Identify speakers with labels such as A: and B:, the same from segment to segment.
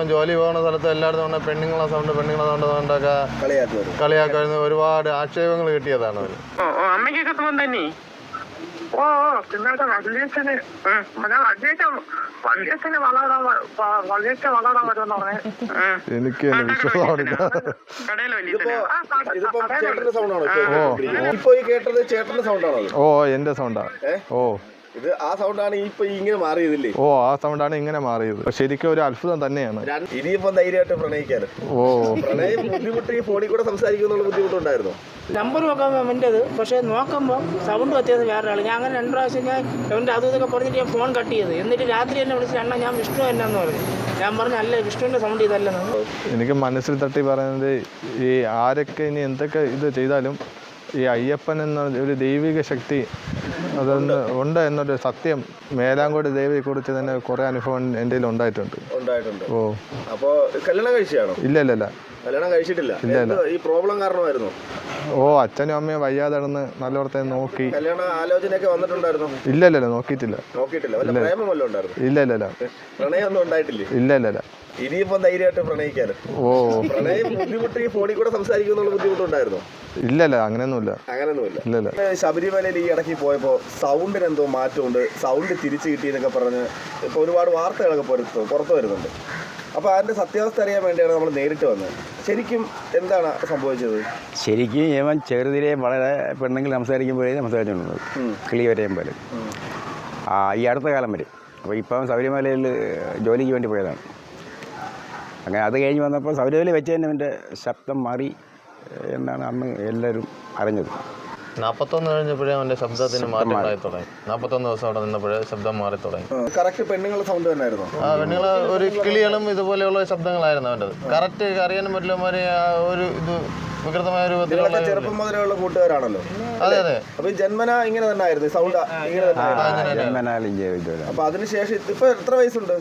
A: ഇവൻ ജോലി പോകുന്ന സ്ഥലത്ത് എല്ലായിടത്തും ഉണ്ട് പെണ്ണുങ്ങളെ സൗണ്ട് പെണ്ണുങ്ങളെ സൗണ്ട് സൗണ്ടൊക്കെ
B: കളിയാക്കുമായിരുന്നു
A: ഒരുപാട് ആക്ഷേപങ്ങൾ കിട്ടിയതാണ്
C: ഓ അമ്മയ്ക്കൊക്കെ സുഖം തന്നെ ഓ പിന്നീട് വല്യച്ഛന് ഞാൻ വല്യച്ഛ വല്യച്ഛന് വളരാൻ വല്യച്ഛ വളരാൻ വരുമെന്ന് പറഞ്ഞേ
A: എനിക്ക്
B: ഇപ്പൊ
A: ഓ എന്റെ സൗണ്ടാ? ഓ
B: ഇത് ആ സൗണ്ടാണ് ഇപ്പൊ ഇങ്ങനെ മാറിയതില്ലേ?
A: ഓ ആ സൗണ്ടാണ് ഇങ്ങനെ മാറിയത്. ശരിക്കും ഒരു അത്ഭുതം തന്നെയാണ്.
B: ഇനിയിപ്പോ ധൈര്യമായിട്ട് പ്രണയിക്കാലോ?
A: ഓ.
B: പ്രണയം ബുദ്ധിമുട്ട് ഈ ഫോണിൽ കൂടെ സംസാരിക്കുന്നുള്ള ബുദ്ധിമുട്ടുണ്ടായിരുന്നു?
D: നമ്പർ നോക്കാൻ എന്റെത് പക്ഷേ നോക്കുമ്പോൾ സൗണ്ട് വ്യത്യാസം വേറെ ആൾ ഞാൻ അങ്ങനെ രണ്ട് പ്രാവശ്യം ഞാൻ എന്റെ അതും ഇതൊക്കെ പറഞ്ഞിട്ട് ഞാൻ ഫോൺ കട്ട് ചെയ്ത്. എന്നിട്ട് രാത്രി എന്നെ വിളിച്ചിട്ട് അണ്ണാ ഞാൻ വിഷ്ണു എന്നാന്ന് പറഞ്ഞു. ഞാൻ പറഞ്ഞു അല്ല വിഷ്ണുവിന്റെ സൗണ്ട് ഇതല്ലെന്ന്.
A: എനിക്ക് മനസ്സിൽ തട്ടി പറയുന്നത് ഈ ആരൊക്കെ ഇനി എന്തൊക്കെ ഇത് ചെയ്താലും ഈ അയ്യപ്പൻ എന്ന ഒരു ദൈവിക ശക്തി അതൊന്ന് ഉണ്ട് എന്നൊരു സത്യം മേലാങ്കോട് ദേവിയെ കുറിച്ച് തന്നെ കുറെ അനുഭവം എന്റെ ഉണ്ടായിട്ടുണ്ട്.
B: ഉണ്ടായിട്ടുണ്ട്.
A: ഓ.
B: അപ്പോൾ കല്യാണം കഴിച്ചാണോ
A: ഇല്ല ഇല്ല ഇല്ല.
B: കല്യാണം കഴിച്ചിട്ടില്ല. ഈ പ്രോബ്ലം കാരണമായിരുന്നു?
A: ഓ അച്ഛനും അമ്മയും വയ്യാതെ നടന്ന് നല്ലോടത്തെ നോക്കി.
B: കല്യാണ ആലോചനയൊക്കെ വന്നിട്ടുണ്ടായിരുന്നു?
A: ഇല്ല ഇല്ല നോക്കിയിട്ടില്ല.
B: നോക്കിയിട്ടില്ല. വല്ല പ്രേമം വല്ലതും ഉണ്ടായിരുന്നു?
A: ഇല്ല ഇല്ല ഇല്ല.
B: പ്രണയമൊന്നും ഉണ്ടായിട്ടില്ല?
A: ഇല്ല ഇല്ല ഇല്ല.
B: ഇനിയിപ്പം ധൈര്യമായിട്ട് പ്രണയിക്കാൻ
A: ഓ.
B: പ്രണയം ബുദ്ധിമുട്ട് ഈ ഫോണിൽ കൂടെ സംസാരിക്കുന്നുള്ള ബുദ്ധിമുട്ടുണ്ടായിരുന്നു?
A: ഇല്ല ഇല്ല അങ്ങനെയൊന്നുമില്ല.
B: അങ്ങനെയൊന്നുമില്ല.
A: ഇല്ല ഇല്ല.
B: ശബരിമലയിൽ ഈ ഇടയ്ക്ക് പോയപ്പോൾ സൗണ്ടിന് എന്തോ മാറ്റമുണ്ട്. സൗണ്ട് തിരിച്ചു കിട്ടിയെന്നൊക്കെ പറഞ്ഞ് ഇപ്പോൾ ഒരുപാട് വാർത്തകളൊക്കെ പുറത്ത് പുറത്ത് വരുന്നുണ്ട്. അപ്പോൾ അതിന്റെ സത്യാവസ്ഥ അറിയാൻ വേണ്ടിയാണ് നമ്മൾ നേരിട്ട് വന്നത്. ശരിക്കും എന്താണ് സംഭവിച്ചത്?
E: ശരിക്കും ഇവൻ ചെറുതിലെ വളരെ പെണ്ണുങ്ങൾ സംസാരിക്കുമ്പോഴേ സംസാരിച്ചുകൊണ്ടിരുന്നത്. കിളി വരെയും പോലെ. ആ ഈ അടുത്ത കാലം വരെ. അപ്പോൾ ഇപ്പം ശബരിമലയിൽ ജോലിക്ക് വേണ്ടി പോയതാണ്. അങ്ങനെ അത് കഴിഞ്ഞ് വന്നപ്പോൾ ശബരിമല വെച്ച് തന്നെ എന്റെ ശബ്ദം മാറി എന്നാണ് അന്ന് എല്ലാവരും അറിഞ്ഞത്.
A: നാൽപ്പത്തൊന്ന് കഴിഞ്ഞപ്പോഴേ അവന്റെ ശബ്ദത്തിന് മാറ്റം ഉണ്ടായി തുടങ്ങി നാൽപ്പത്തൊന്ന് ദിവസം അവിടെ നിന്നപ്പോഴേ ശബ്ദം മാറി തുടങ്ങി
B: കറക്റ്റ് പെണ്ണുങ്ങളുടെ സൗണ്ട് തന്നെയായിരുന്നു.
A: ആ പെണ്ണുങ്ങൾ ഒരു കിളികളും ഇതുപോലെയുള്ള ശബ്ദങ്ങളായിരുന്നു അവന്റെത്. കറക്റ്റ് അറിയാനും പറ്റില്ല മാതിരി ആ ഒരു ഇത് വികൃതമായ രൂപത്തിലുള്ള
B: ചെറുപ്പം മുതലുള്ള കൂട്ടുകാരാണല്ലോ.
A: അതെ അതെ.
B: അപ്പൊ ഈ ജന്മന ഇങ്ങനെ തന്നെ ആയിരുന്നു സൗണ്ട് ഇങ്ങനെ തന്നെ അപ്പോൾ അതിനുശേഷം ഇപ്പൊ എത്ര വയസ്സുണ്ട്?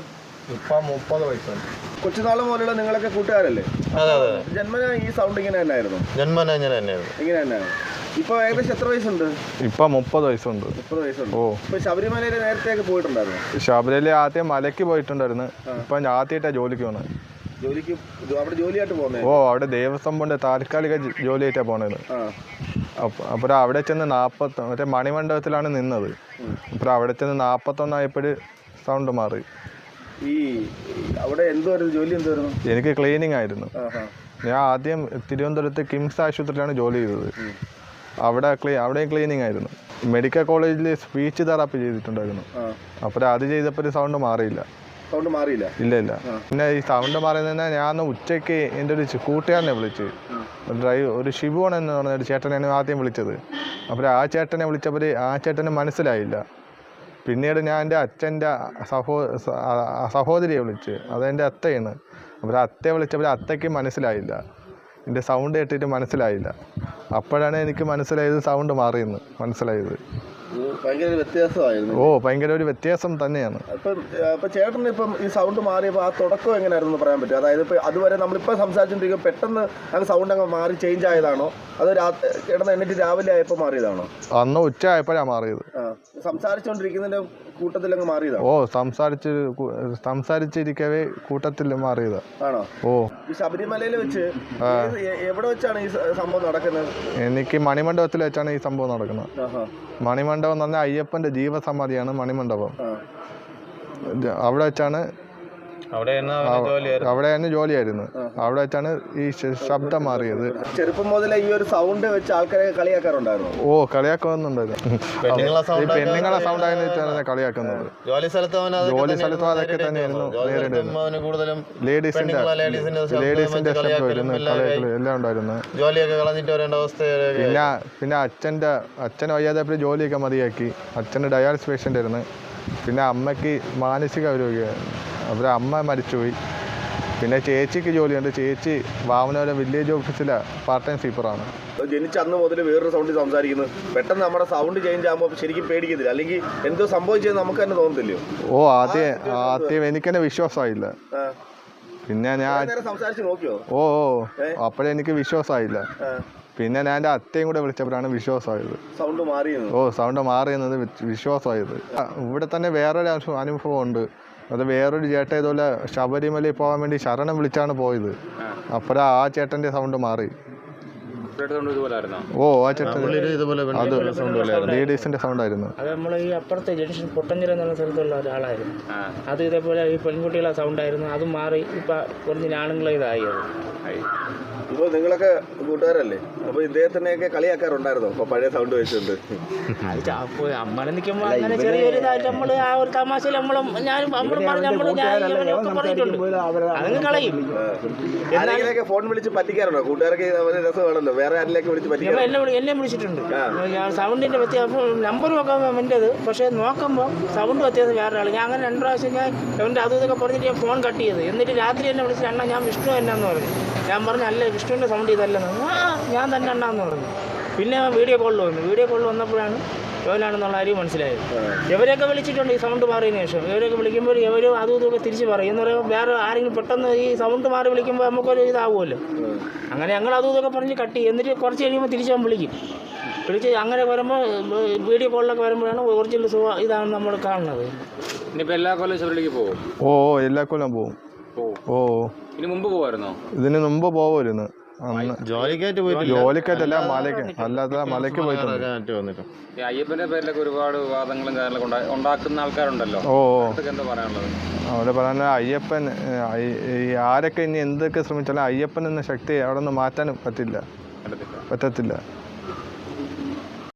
A: ഇപ്പം മുപ്പത് വയസ്സാണ്.
B: കൊച്ചുനാൾ പോലുള്ള നിങ്ങളൊക്കെ കൂട്ടുകാരല്ലേ?
A: അതെ അതെ
B: ജന്മന ഈ സൗണ്ട് ഇങ്ങനെ തന്നെ ആയിരുന്നു
A: ജന്മന ഇങ്ങനെ തന്നെയായിരുന്നു.
B: ഇങ്ങനെ തന്നെയാണ്. ഇപ്പൊ ഏകദേശം എത്ര വയസ്സുണ്ട്?
A: ഇപ്പം മുപ്പത് വയസ്സുണ്ട്.
B: മുപ്പത് വയസ്സുണ്ട്.
A: ഓ.
B: ഇപ്പൊ ശബരിമലയിൽ നേരത്തെയൊക്കെ പോയിട്ടുണ്ടായിരുന്നു?
A: ശബരിമല ആദ്യം മലയ്ക്ക് പോയിട്ടുണ്ടായിരുന്നു. ഇപ്പം ആദ്യമായിട്ടാ ജോലിക്ക് പോണത്
B: ജോലിക്ക് അവിടെ ജോലിയായിട്ട് പോകുന്നത്
A: ഓ അവിടെ ദേവസ്വം കൊണ്ട് താൽക്കാലിക ജോലിയായിട്ടാ പോണത്
B: ആ.
A: അപ്പോൾ അവിടെ ചെന്ന് നാൽപ്പത്തി മറ്റേ മണിമണ്ഡപത്തിലാണ് നിന്നത്. അപ്പോൾ അവിടെ ചെന്ന് നാൽപ്പത്തൊന്നായപ്പോൾ സൗണ്ട് മാറി.
B: ഈ അവിടെ എന്തുവായിരുന്നു ജോലി എന്തുവായിരുന്നു
A: എനിക്ക് ക്ലീനിങ് ആയിരുന്നു. ഞാൻ ആദ്യം തിരുവനന്തപുരത്ത് കിംസ് ആശുപത്രിയിലാണ് ജോലി ചെയ്തത്. അവിടെ ക്ലീ അവിടെയും ക്ലീനിങ് ആയിരുന്നു. മെഡിക്കൽ കോളേജിൽ സ്പീച്ച് തെറാപ്പി ചെയ്തിട്ടുണ്ടായിരുന്നു. അപ്പോൾ അത് ചെയ്തപ്പോൾ ഒരു സൗണ്ട് മാറിയില്ല.
B: സൗണ്ട് മാറിയില്ല?
A: ഇല്ല ഇല്ല. പിന്നെ ഈ സൗണ്ട് മാറിയതിനെ ഞാൻ ഉച്ചയ്ക്ക് എന്റെ ഒരു കൂട്ടുകാരനെ വിളിച്ച് ഡ്രൈവ് ഒരു ഷിബുവാണ് എന്ന് പറഞ്ഞ ഒരു ചേട്ടനെയാണ് ആദ്യം വിളിച്ചത്. അപ്പോൾ ആ ചേട്ടനെ വിളിച്ചപ്പോൾ ആ ചേട്ടന് മനസ്സിലായില്ല. പിന്നീട് ഞാൻ എന്റെ അച്ഛന്റെ സഹോ സഹോദരിയെ വിളിച്ച് അതെന്റെ അത്തയാണ്. അപ്പോൾ അത്തയെ വിളിച്ചപ്പോൾ അത്തയ്ക്ക് മനസ്സിലായില്ല. എന്റെ സൗണ്ട് കേട്ടിട്ട് മനസ്സിലായില്ല. അപ്പോഴാണ് എനിക്ക് മനസ്സിലായത് സൗണ്ട് മാറിയെന്ന് മനസ്സിലായത്.
B: ഭയങ്കര ഒരു വ്യത്യാസമായിരുന്നു.
A: ഓ ഭയങ്കര ഒരു വ്യത്യാസം തന്നെയാണ്.
B: അപ്പം അപ്പം ചേട്ടന് ഇപ്പം ഈ സൗണ്ട് മാറിയപ്പോൾ ആ തുടക്കം എങ്ങനെയായിരുന്നു പറയാൻ പറ്റും അതായത് ഇപ്പൊ അതുവരെ നമ്മളിപ്പോൾ സംസാരിച്ചുകൊണ്ടിരിക്കുമ്പോൾ പെട്ടെന്ന് അങ്ങ് സൗണ്ട് അങ്ങ് മാറി ചേഞ്ച് ആയതാണോ? അതോ ചേട്ടൻ എന്നിട്ട് രാവിലെ ആയപ്പോൾ മാറിയതാണോ?
A: അന്ന് ഉച്ച ആയപ്പോഴാണ് മാറിയത്.
B: സംസാരിച്ചോണ്ടിരിക്കുന്നതിന്റെ സംസാരിച്ചുകൊണ്ടിരിക്കുന്നതിന്റെ കൂട്ടത്തിൽ അങ്ങ് മാറിയതാ?
A: ഓ സംസാരിച്ച് സംസാരിച്ചിരിക്കവേ കൂട്ടത്തിൽ മാറിയതാ.
B: ആണോ?
A: ഓ.
B: ഈ ശബരിമലയിൽ വെച്ച് ഏത് എവിടെ വെച്ചാണ് ഈ സ- സംഭവം നടക്കുന്നത്?
A: എനിക്ക് മണിമണ്ഡപത്തിൽ വെച്ചാണ് ഈ സംഭവം നടക്കുന്നത്.
B: ആഹാ.
A: മണിമണ്ഡപം എന്ന് പറഞ്ഞാൽ അയ്യപ്പന്റെ ജീവസമാധിയാണ് മണിമണ്ഡപം.
B: ആ.
A: അവിടെ വെച്ചാണ്
F: അവിടെ
A: അവിടെ തന്നെ ജോലിയായിരുന്നു? അവിടെ വെച്ചാണ് ഈ ശബ്ദം മാറിയത്.
B: ചെറുപ്പം മുതലേ ഈ ഒരു സൗണ്ട് വെച്ച് ആൾക്കാരെ കളിയാക്കാറുണ്ടായിരുന്നു?
A: ഓ കളിയാക്കുന്നുണ്ടായിരുന്നു
F: പെണ്ണുങ്ങളെ
A: ഈ പെണ്ണുങ്ങളെ സൗണ്ട് ആയിരുന്നു കളിയാക്കുന്നത്.
F: ജോലി സ്ഥലത്ത് അതൊക്കെ
A: ജോലി
F: തന്നെയായിരുന്നു
A: സ്ഥലത്തും അതൊക്കെ നേരിടുന്നത്. ലേഡീസിന്റെ
F: ലേഡീസിന്റെ
A: ശബ്ദമായിരുന്നു
F: കളിയാക്കലും
A: എല്ലാം ഉണ്ടായിരുന്നു.
F: ജോലിയൊക്കെ കളഞ്ഞിട്ട് വരേണ്ട അവസ്ഥ
A: പിന്നെ പിന്നെ അച്ഛന്റെ അച്ഛൻ വയ്യാതെ ജോലിയൊക്കെ മതിയാക്കി. അച്ഛന്റെ ഡയാലിസിസ് പേഷ്യന്റ് ആയിരുന്നു. പിന്നെ അമ്മയ്ക്ക് മാനസിക രോഗിയായിരുന്നു അപ്പോൾ അമ്മ മരിച്ചുപോയി. പിന്നെ ചേച്ചിക്ക് ജോലിയുണ്ട്. ചേച്ചി വാമനോരം വില്ലേജ് ഓഫീസിലെ പാർട്ട് ടൈം സ്വീപ്പറാണ്
B: ജനിച്ച അന്ന് മുതൽ വേറൊരു സൗണ്ടിൽ സംസാരിക്കുന്നത് പെട്ടെന്ന് നമ്മുടെ സൗണ്ട് ചേഞ്ച് ആകുമ്പോൾ ശരിക്കും പേടിക്കത്തില്ല. അല്ലെങ്കിൽ എന്തോ സംഭവിച്ചത് നമുക്ക് തന്നെ തോന്നത്തില്ലയോ?
A: ഓ ആദ്യം ആദ്യം എനിക്ക് തന്നെ
B: വിശ്വാസമായില്ല.
A: പിന്നെ ഞാൻ
B: സംസാരിച്ച് നോക്കിയോ?
A: ഓ ഓ. അപ്പോഴെനിക്ക് വിശ്വാസമായില്ല. പിന്നെ ഞാൻ എന്റെ അത്തയും കൂടെ വിളിച്ചപ്പോഴാണ് വിശ്വാസമായത്.
B: സൗണ്ട് മാറിയത്
A: ഓ സൗണ്ട് മാറിയെന്നത് വിശ്വാസമായത്. ഇവിടെ തന്നെ വേറൊരു അനുഭവം ഉണ്ട്. അത് വേറൊരു ചേട്ടൻ ഇതുപോലെ ശബരിമലയിൽ പോകാൻ വേണ്ടി ശരണം വിളിച്ചാണ് പോയത്. അപ്പോഴാ ആ ചേട്ടന്റെ സൗണ്ട് മാറി. ഓ ആ ചേട്ടൻ
F: ഇതുപോലെ
A: ആയിരുന്നു. ലേഡീസിന്റെ സൗണ്ടായിരുന്നു
D: അത് നമ്മൾ ഈ അപ്പുറത്തെ ജംഗ്ഷൻ പൊട്ടഞ്ചിറ എന്നുള്ള സ്ഥലത്തുള്ള ഒരാളായിരുന്നു. അത് ഇതേപോലെ ഈ പെൺകുട്ടികളെ സൗണ്ടായിരുന്നു അത് മാറി ഇപ്പൊ കുറഞ്ഞ ആണുങ്ങളെ ഇതായി അത്.
B: ഇപ്പോൾ നിങ്ങളൊക്കെ കൂട്ടുകാരല്ലേ? അപ്പോൾ ഇദ്ദേഹത്തിനെയൊക്കെ കളിയാക്കാറുണ്ടായിരുന്നോ? അപ്പോൾ പഴയ സൗണ്ട് വെച്ചുകൊണ്ട്
D: അത് അമ്മനെ നിൽക്കുമ്പോൾ അങ്ങനെ ചെറിയൊരു ഇതായിട്ട് നമ്മൾ ആ ഒരു തമാശയിൽ നമ്മളും ഞാനും നമ്മളും പറഞ്ഞു നമ്മൾ ഞാൻ ഇവനെയൊക്കെ പറഞ്ഞിട്ടുണ്ട്. അതങ്ങ് കളയും.
B: ആരെങ്കിലൊക്കെ ഫോൺ വിളിച്ച് പറ്റിക്കാറുണ്ടോ? കൂട്ടുകാരൊക്കെ രസമാണല്ലോ. വേറെ ആരിലേക്ക് വിളിച്ച്
D: പറ്റി വിളി എന്നെ വിളിച്ചിട്ടുണ്ട്. ഞാൻ സൗണ്ടിന്റെ വ്യത്യാസം നമ്പർ നോക്കാൻ എന്റെത് പക്ഷേ നോക്കുമ്പോൾ സൗണ്ട് വ്യത്യാസം വേറെ ആൾ ഞാൻ അങ്ങനെ രണ്ട് പ്രാവശ്യം ഞാൻ ഇവന്റെ അതും ഇതൊക്കെ പറഞ്ഞിട്ട് ഞാൻ ഫോൺ കട്ട് ചെയ്ത്. എന്നിട്ട് രാത്രി എന്നെ വിളിച്ചിട്ട് അണ്ണാ ഞാൻ വിഷ്ണു എന്നാന്ന് പറഞ്ഞു. ഞാൻ പറഞ്ഞു അല്ല വിഷ്ണുവിന്റെ സൗണ്ട് ഇതല്ലെന്ന്. ആ ഞാൻ തന്നെ അണ്ണാന്ന് പറഞ്ഞു. പിന്നെ വീഡിയോ കോളിൽ വന്നു. വീഡിയോ കോളിൽ വന്നപ്പോഴാണ് ഇവനാണെന്നുള്ള കാര്യം മനസ്സിലായത് ഇവരെയൊക്കെ വിളിച്ചിട്ടുണ്ട് ഈ സൗണ്ട് മാറിയതിന് ശേഷം. ഇവരൊക്കെ വിളിക്കുമ്പോൾ ഇവർ അതും ഇതൊക്കെ തിരിച്ച് പറയും. എന്ന് പറയുമ്പോൾ വേറെ ആരെങ്കിലും പെട്ടെന്ന് ഈ സൗണ്ട് മാറി വിളിക്കുമ്പോൾ നമുക്കൊരു ഇതാവുമല്ലോ. അങ്ങനെ ഞങ്ങൾ അതും ഇതൊക്കെ പറഞ്ഞ് കട്ട് ചെയ്യും. എന്നിട്ട് കുറച്ച് കഴിയുമ്പോൾ തിരിച്ച് അവൻ വിളിക്കും. വിളിച്ച് അങ്ങനെ വരുമ്പോൾ വീഡിയോ കോളിലൊക്കെ വരുമ്പോഴാണ് ഒറിജിനൽ സുഖ ഇതാണ് നമ്മൾ കാണുന്നത്.
G: ഇനിയിപ്പോൾ എല്ലാ കൊല്ലം പോകും
A: ഓ എല്ലാ കൊല്ലം പോവും ഓ
G: ഇനി മുമ്പ് പോകുമായിരുന്നോ?
A: ഇതിന് മുമ്പ് പോവുമായിരുന്നു അന്ന്
F: ജോലിക്കായിട്ട് പോയിട്ടില്ല.
A: ജോലിക്കായിട്ടല്ല മലയ്ക്ക്. അല്ലാത്ത മലയ്ക്ക് പോയിട്ടുണ്ട്.
G: അയ്യപ്പന്റെ പേരിലൊക്കെ ഒരുപാട് വിവാദങ്ങളും കാര്യങ്ങളൊക്കെ ഉണ്ടാക്കുന്ന ആൾക്കാരുണ്ടല്ലോ.
A: ഓ
G: എന്താ പറയാനുള്ളത്?
A: അവിടെ പറയാനുള്ള അയ്യപ്പൻ ആരൊക്കെ ഇനി എന്തൊക്കെ ശ്രമിച്ചാലും അയ്യപ്പൻ എന്ന ശക്തി അവിടെ നിന്ന് മാറ്റാൻ പറ്റില്ല. പറ്റത്തില്ല.